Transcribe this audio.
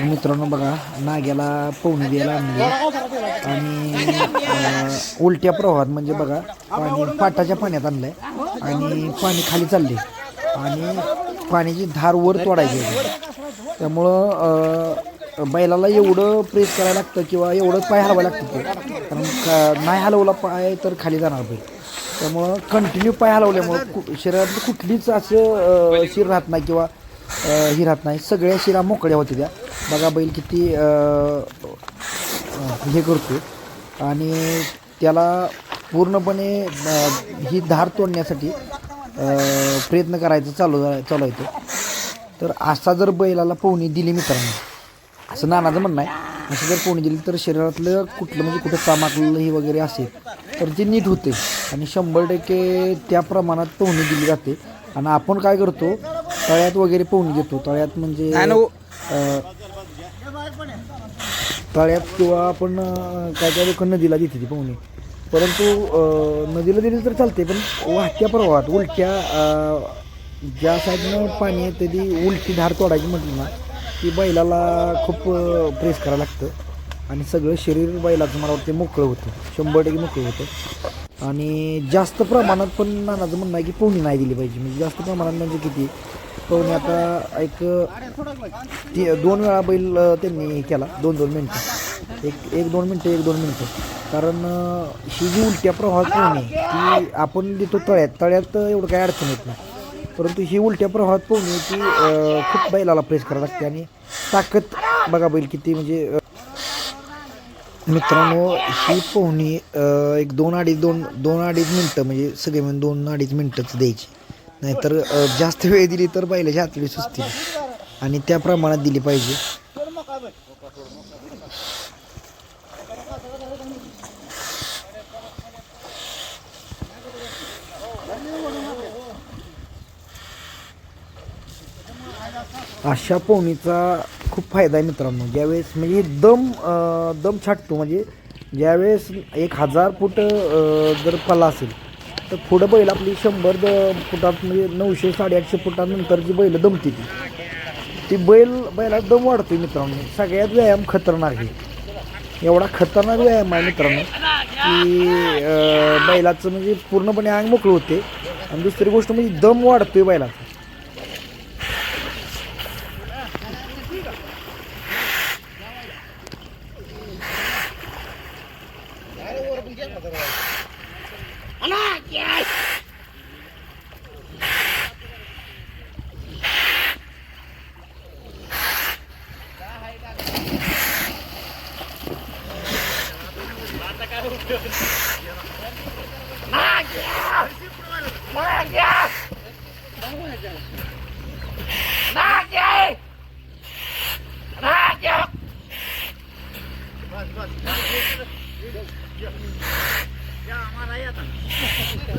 मित्रांनो बघा नाग्याला पोहणी द्यायला आणली. आणि उलट्या प्रवाहात म्हणजे बघा पाणी पाटाच्या पाण्यात आणलंय. आणि पाणी खाली चालले आणि पाण्याची धार वर तोडायची आहे. त्यामुळं बैलाला एवढं प्रेस करायला लागतं किंवा एवढं पाय हलवायला लागतं ते. कारण का- नाही हलवला पाय तर खाली जाणार बैल. त्यामुळं कंटिन्यू पाय हलवल्यामुळं कु शरीरात कुठलीच असं शिर राहत नाही किंवा ही राहत नाही. सगळ्या शिरा मोकळ्या होत्या त्या. बघा बैल किती हे करतो आणि त्याला पूर्णपणे ही धार तोडण्यासाठी प्रयत्न करायचं चालू चालू आहे तो. तर असा जर बैलाला पोहणी दिली मित्रांनो असं नानाचं म्हणणं आहे. असं जर पोहणी दिली तर शरीरातलं कुठलं म्हणजे कुठं चामाकलं हे वगैरे असेल तर ते नीट होते आणि शंभर टक्के त्या प्रमाणात पोहणी दिली जाते. आणि आपण काय करतो तळ्यात वगैरे पोहणी देतो तळ्यात म्हणजे अं, तळ्यात किंवा आपण अं, काय काय लोक नदीला देते ती पोहणी. परंतु अं, नदीला दिली तर चालते पण वाहत्या प्रवाहात उलट्या अं, ज्या साईडनं पाणी येतं ती उलटी धार तोडायची म्हटली ना ती बैलाला खूप प्रेस करावं लागतं. आणि सगळं शरीर बैलाचं मला वाटतं मोकळं होतं. शंभर टक्के मोकळं होतं. आणि जास्त प्रमाणात पण नानाचं म्हणणं आहे की पोहणी नाही दिली पाहिजे. म्हणजे जास्त प्रमाणात म्हणजे किती? पोहणी आता एक ती दोन वेळा बैल त्यांनी केला. दोन दोन मिनटं. एक एक दोन मिनटं एक दोन मिनटं. कारण ही जी उलट्या प्रवाहात पोहणी ती आपण देतो तळ्यात. तळ्यात एवढं काही अडचण येत नाही. परंतु ही उलट्या प्रवाहात पोहणी ती खूप बैलाला प्रेस करावं लागते. आणि ताकद बघा बैल किती म्हणजे मित्रांनो ही पोहणी एक दोन अडीच दोन दोन अडीच मिनटं म्हणजे सगळे म्हणून दोन अडीच मिनटंच द्यायची. नाहीतर जास्त वेळ दिली तर बैलाच्या हातडी सुचतील आणि त्या प्रमाणात दिली पाहिजे. अशा पोहणीचा खूप फायदा आहे मित्रांनो. ज्यावेळेस म्हणजे दम दम छाटतो. म्हणजे ज्यावेळेस एक हजार फूट जर पला असेल तर पुढं बैल आपली शंभर द फुटात म्हणजे नऊशे साडेआठशे फुटानंतर जी बैल दमते ती ती बैल बैला दम वाढतोय मित्रांनो. सगळ्यात व्यायाम खतरनाक आहे. एवढा खतरनाक व्यायाम आहे मित्रांनो की बैलाचं म्हणजे पूर्णपणे अंग मोकळं होते. आणि दुसरी गोष्ट म्हणजे दम वाढतोय बैलाचा. అన్నా Magia! Magia! Magia! ആ